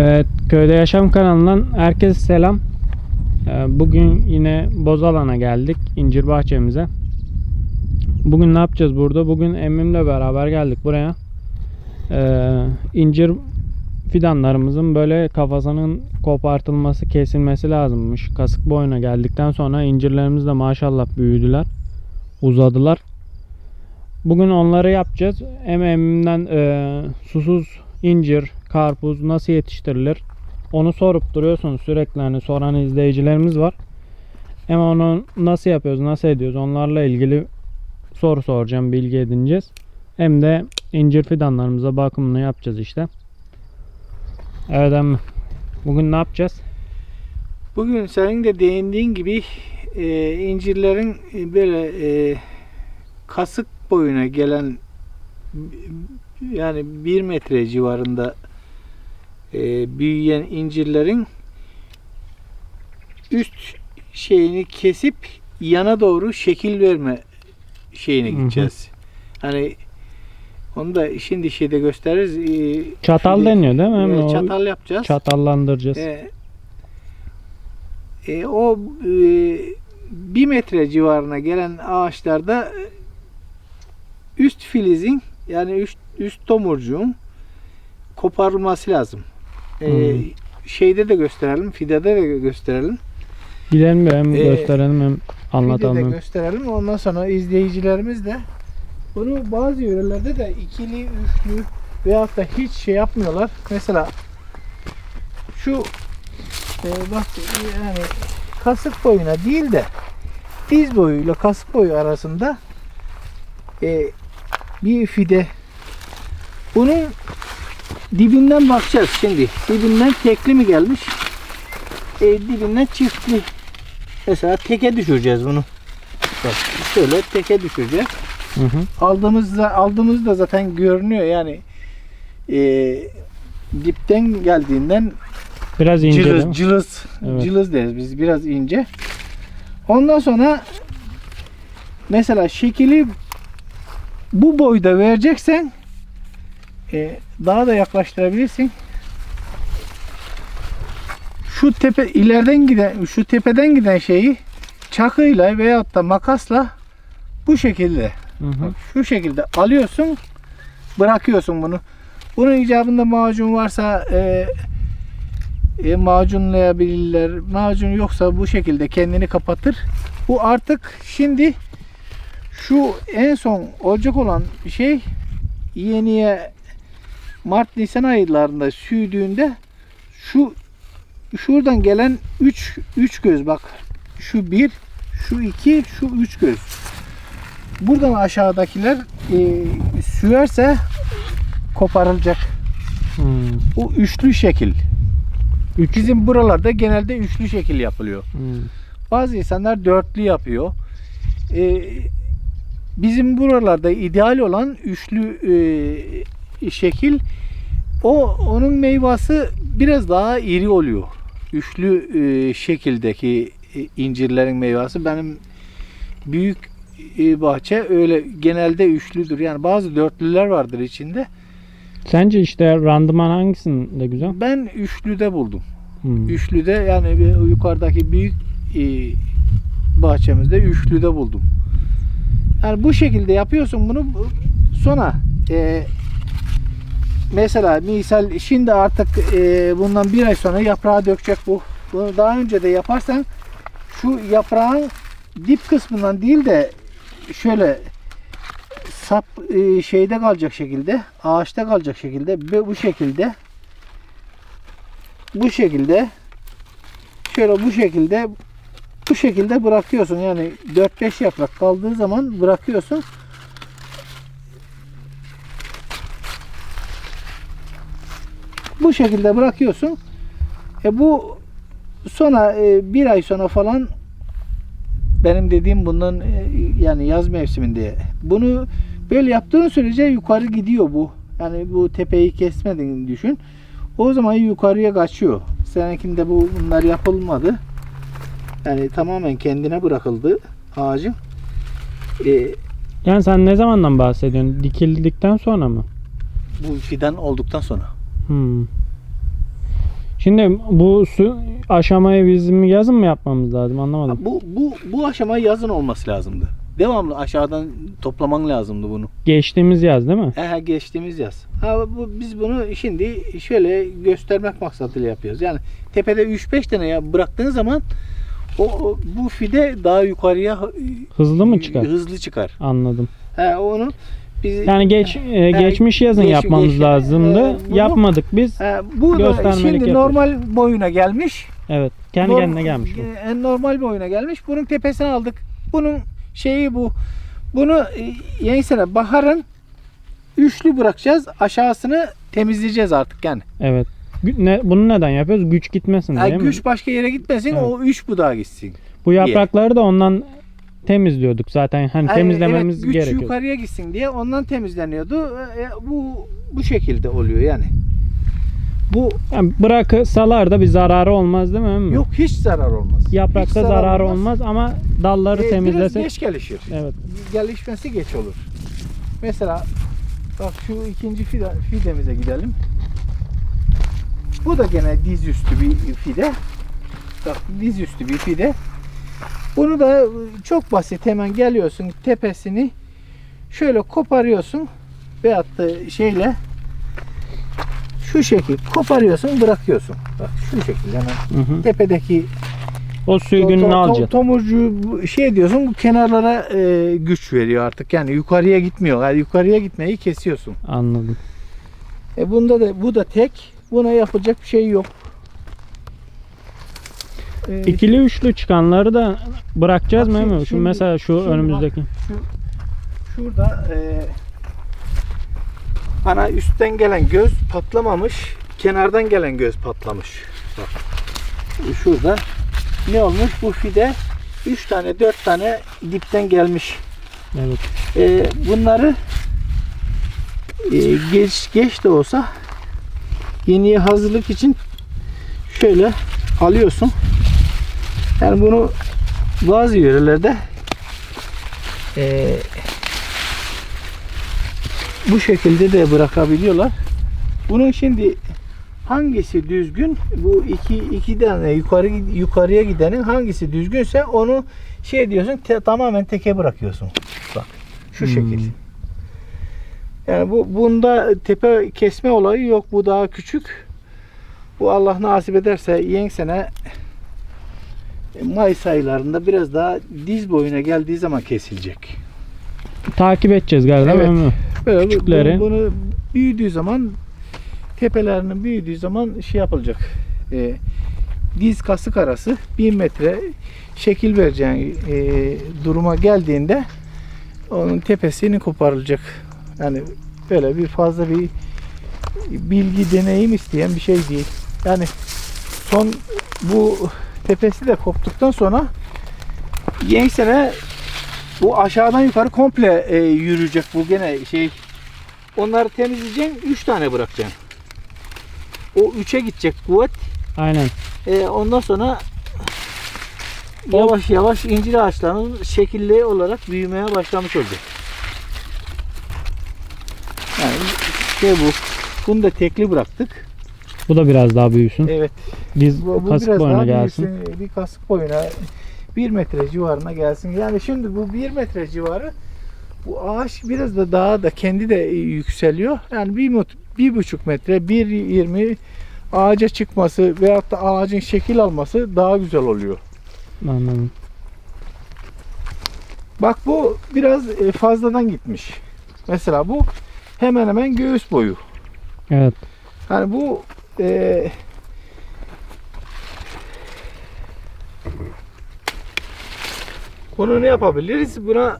Evet, Köyde Yaşam kanalından herkese selam. Ee, Bugün yine Bozalan'a geldik, incir bahçemize. Bugün ne yapacağız burada? Bugün emmimle beraber geldik buraya. Ee, incir fidanlarımızın böyle kafasının kopartılması, kesilmesi lazımmış. Kasık boyuna geldikten sonra incirlerimiz de maşallah büyüdüler, uzadılar. Bugün onları yapacağız. Emmimden e, susuz incir, karpuz nasıl yetiştirilir? Onu sorup duruyorsunuz sürekli hani soran izleyicilerimiz var. Hem onu nasıl yapıyoruz, nasıl ediyoruz onlarla ilgili soru soracağım, bilgi edineceğiz. Hem de incir fidanlarımıza bakımını yapacağız işte. Evet emmi. Bugün ne yapacağız? Bugün senin de değindiğin gibi e, incirlerin e, böyle e, kasık boyuna gelen yani bir metre civarında e, büyüyen incirlerin üst şeyini kesip yana doğru şekil verme şeyine Hı hı. gideceğiz. Hani onu da şimdi şeyde gösteririz. E, Çatal şimdi, deniyor değil mi? e, çatal yapacağız. Çatallandıracağız. E, e, o e, bir metre civarına gelen ağaçlarda üst filizin yani üst, üst tomurcuğun koparılması lazım. E, Hmm. Şeyde de gösterelim, fidede de gösterelim. Gidelim hem Ee, gösterelim hem anlatalım. Fidede gösterelim. Ondan sonra izleyicilerimiz de bunu bazı yörelerde de ikili, üçlü veyahut da hiç şey yapmıyorlar. Mesela şu e, bak yani kasık boyuna değil de diz boyuyla kasık boyu arasında e, bir fide. Bunun dibinden bakacağız şimdi. Dibinden tekli mi gelmiş? E, dibinden çiftli. Mesela teke düşüreceğiz bunu. Bak şöyle teke düşüreceğiz. Hı hı. Aldığımızda aldığımızda zaten görünüyor yani e, dipten geldiğinden Biraz ince cılız cılız Evet. cılız deriz biz biraz ince. Ondan sonra mesela şekili bu boyda vereceksen e, daha da yaklaştırabilirsin. Şu tepe ileriden giden şu tepeden giden şeyi çakıyla veyahut da makasla bu şekilde Hı hı. Bak şu şekilde alıyorsun, bırakıyorsun bunu. Bunun icabında macun varsa e, e, macunlayabilirler. Macun yoksa bu şekilde kendini kapatır. Bu artık şimdi şu en son olacak olan şey yeniye Mart Nisan aylarında sürdüğünde şu şuradan gelen 3 3 göz bak şu bir şu iki şu üç göz buradan aşağıdakiler e, süerse koparılacak. Hmm. Bu üçlü şekil. Üç. Bizim buralarda genelde üçlü şekil yapılıyor. Hmm. Bazı insanlar dörtlü yapıyor. E, bizim buralarda ideal olan üçlü e, şekil o onun meyvası biraz daha iri oluyor. Üçlü e, şekildeki e, incirlerin meyvesi benim büyük e, bahçe öyle genelde üçlüdür. Yani bazı dörtlüler vardır içinde. Sence işte randıman hangisinde güzel? Ben üçlüde buldum. Hmm. Üçlüde yani yukarıdaki büyük e, bahçemizde üçlüde buldum. Yani bu şekilde yapıyorsun bunu sonra e, mesela misal şimdi artık e, bundan bir ay sonra yaprağı dökecek bu. Bunu daha önce de yaparsan şu yaprağın dip kısmından değil de şöyle sap e, şeyde kalacak şekilde, ağaçta kalacak şekilde ve bu şekilde bu şekilde şöyle bu şekilde bu şekilde bırakıyorsun. Yani 4-5 yaprak kaldığı zaman bırakıyorsun. Şekilde bırakıyorsun. E bu sonra e, bir ay sonra falan benim dediğim bundan e, yani yaz mevsiminde bunu böyle yaptığın sürece yukarı gidiyor bu. Yani bu tepeyi kesmediğini düşün. O zaman yukarıya kaçıyor. Seninkinde bu bunlar yapılmadı. Yani tamamen kendine bırakıldı ağacın. E, Yani sen ne zamandan bahsediyorsun? Dikildikten sonra mı? bu fidan olduktan sonra. Hmm. Şimdi bu su aşamayı bizim yazın mı yapmamız lazım anlamadım. Bu bu bu aşama yazın olması lazımdı. Devamlı aşağıdan toplaman lazımdı bunu. Geçtiğimiz yaz değil mi? He, geçtiğimiz yaz. Ha, bu, biz bunu şimdi şöyle göstermek maksadıyla yapıyoruz. Yani tepede 3-5 tane ya bıraktığın zaman o, o- bu fide daha yukarıya Hızlı mı çıkar? Hızlı çıkar. Anladım. He, onu biz Yani geç e, geçmiş yazın geç- yapmamız geç- lazımdı. e, bunu- Yapmadık biz. He, bu da şimdi yapıyoruz. normal boyuna gelmiş. Evet. Kendi Norm- kendine gelmiş bu. En normal boyuna gelmiş. Bunun tepesini aldık. Bunun şeyi bu. Bunu e, yeni sene baharın üçlü bırakacağız. Aşağısını temizleyeceğiz artık yani. Evet. Ne, bunu neden yapıyoruz? Güç gitmesin diye Yani mi? güç başka yere gitmesin. Evet. O üç budağa gitsin. Bu yaprakları da ondan temizliyorduk zaten. Hani Yani temizlememiz evet, güç gerekiyor. yukarıya gitsin diye ondan temizleniyordu. E, bu bu şekilde oluyor yani. Bu Yani bıraksalar da bir zararı olmaz değil mi? yok hiç zarar olmaz. Hiç Yaprakta zarar zararı olmaz. ama dalları E, biraz temizlesek. geç gelişir. Evet. gelişmesi geç olur. Mesela bak şu ikinci fide, fidemize gidelim. Bu da gene dizüstü bir fide. Bak dizüstü bir fide. Bunu da çok basit hemen geliyorsun tepesini şöyle koparıyorsun veyahut da şeyle şu şekil koparıyorsun bırakıyorsun. Bak şu şekilde hemen Hı hı. tepedeki O sürgününü alacaksın. Tomurcuğu bu- şey diyorsun bu kenarlara e, güç veriyor artık. Yani yukarıya gitmiyor. Yani yukarıya gitmeyi kesiyorsun. Anladım. E bunda da bu da tek. Buna yapacak bir şey yok. E, İkili üçlü çıkanları da bırakacağız mı? Emmi? Şu şimdi- mesela şu şimdi bak. önümüzdeki. şu şurada e, ana üstten gelen göz patlamamış. Kenardan gelen göz patlamış. Bak. Şurada ne olmuş? Bu fide 3 tane 4 tane dipten gelmiş. Evet. E, bunları e, geç geç de olsa yeniye hazırlık için şöyle alıyorsun. Yani bunu bazı yörelerde e, bu şekilde de bırakabiliyorlar. Bunun şimdi hangisi düzgün? Bu iki iki tane yukarı yukarıya gidenin hangisi düzgünse onu şey diyorsun te- tamamen teke bırakıyorsun. Bak şu Hmm. şekil. Yani bu bunda tepe kesme olayı yok. Bu daha küçük. Bu Allah nasip ederse yeni sene Mayıs aylarında biraz daha diz boyuna geldiği zaman kesilecek. Takip edeceğiz galiba Evet. Böyle Küçükleri. bu- bunu büyüdüğü zaman tepelerinin büyüdüğü zaman şey yapılacak. E, diz kasık arası 1 metre şekil vereceğin e, duruma geldiğinde onun tepesini koparılacak. Yani böyle bir fazla bir bilgi deneyim isteyen bir şey değil. Yani son bu tepesi de koptuktan sonra yeni sene bu aşağıdan yukarı komple e, yürüyecek bu gene şey. Onları temizleyeceksin, 3 tane bırakacaksın. O 3'e gidecek kuvvet. Aynen. E, ondan sonra yavaş yavaş incir ağaçlarının şekilli olarak büyümeye başlamış olacak. Yani şey bu. Bunu da tekli bıraktık. Bu da biraz daha büyüsün. Evet. Biz Bu, bu kasık biraz boyuna daha gelsin. büyüsün, Bir kasık boyuna 1 metre civarına gelsin. Yani şimdi bu 1 metre civarı bu ağaç biraz da daha da kendi de yükseliyor. Yani bir, mut- bir buçuk metre, 1.20 ağaca çıkması veyahut da ağacın şekil alması daha güzel oluyor. Anladım. Bak bu biraz e, fazladan gitmiş. Mesela bu hemen hemen göğüs boyu. Evet. Hani bu e, bunu ne yapabiliriz? Buna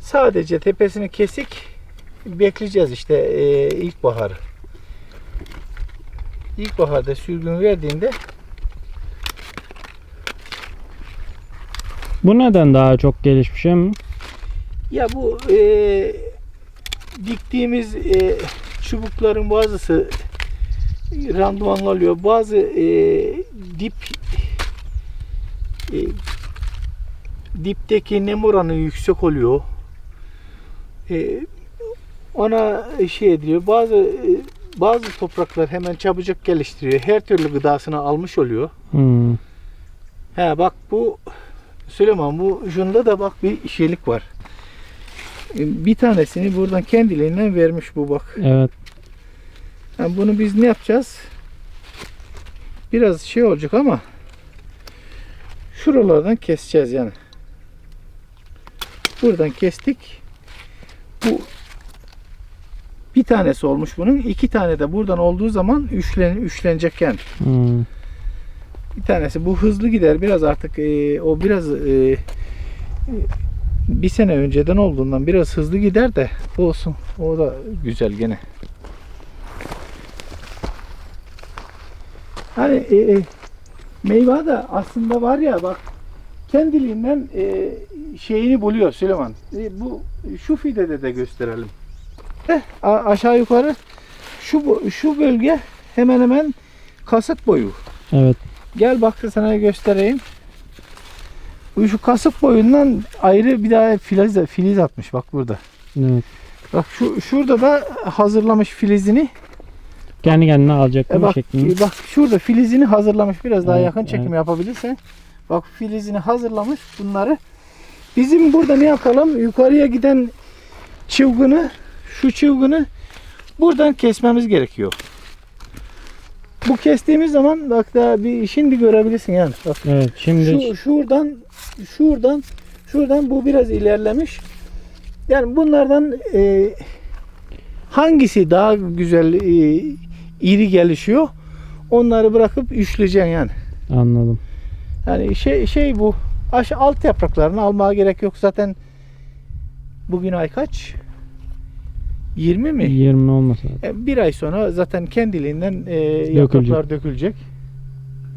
sadece tepesini kesik bekleyeceğiz işte e, ilkbahar. İlkbaharda sürgün verdiğinde Bu neden daha çok gelişmiş mi? ya bu e, diktiğimiz e, çubukların bazısı randımanlı oluyor. Bazı e, dip e, dipteki nem oranı yüksek oluyor. E, ona şey ediliyor. Bazı e, bazı topraklar hemen çabucak geliştiriyor. Her türlü gıdasını almış oluyor. Hmm. He bak bu Süleyman bu şunda da bak bir şeylik var. E, Bir tanesini buradan kendiliğinden vermiş bu bak. Evet. Yani bunu biz ne yapacağız? Biraz şey olacak ama şuralardan keseceğiz yani. Buradan kestik. Bu bir tanesi olmuş bunun. iki tane de buradan olduğu zaman üçlen, üçlenecek yani. Hmm. Bir tanesi bu hızlı gider biraz artık e, o biraz e, bir sene önceden olduğundan biraz hızlı gider de olsun. O da güzel gene. Hani e, e, meyve de aslında var ya bak kendiliğinden e, şeyini buluyor Süleyman. E, bu şu fidede de gösterelim. Eh, aşağı yukarı şu şu bölge hemen hemen kasık boyu. Evet. Gel bak sana göstereyim. Şu kasık boyundan ayrı bir daha filiz, filiz atmış bak burada. Evet. Bak şu şurada da hazırlamış filizini. Kendi kendine alacak E bak, şeklinde? bak şurada filizini hazırlamış. Biraz daha Evet, yakın çekim evet. yapabilirsen. Bak filizini hazırlamış bunları. Bizim burada ne yapalım? Yukarıya giden çılgını, şu çılgını buradan kesmemiz gerekiyor. Bu kestiğimiz zaman bak daha bir şimdi görebilirsin yani. Bak Evet. Şimdi şu şuradan şuradan şuradan bu biraz ilerlemiş. Yani bunlardan e, hangisi daha güzel e, iri gelişiyor? Onları bırakıp üçleyeceksin yani. anladım. Yani şey şey bu. Aş alt yapraklarını almaya gerek yok zaten. Bugün ay kaç? 20 mi? 20 olmasa. E, Bir ay sonra zaten kendiliğinden e, yapraklar dökülecek.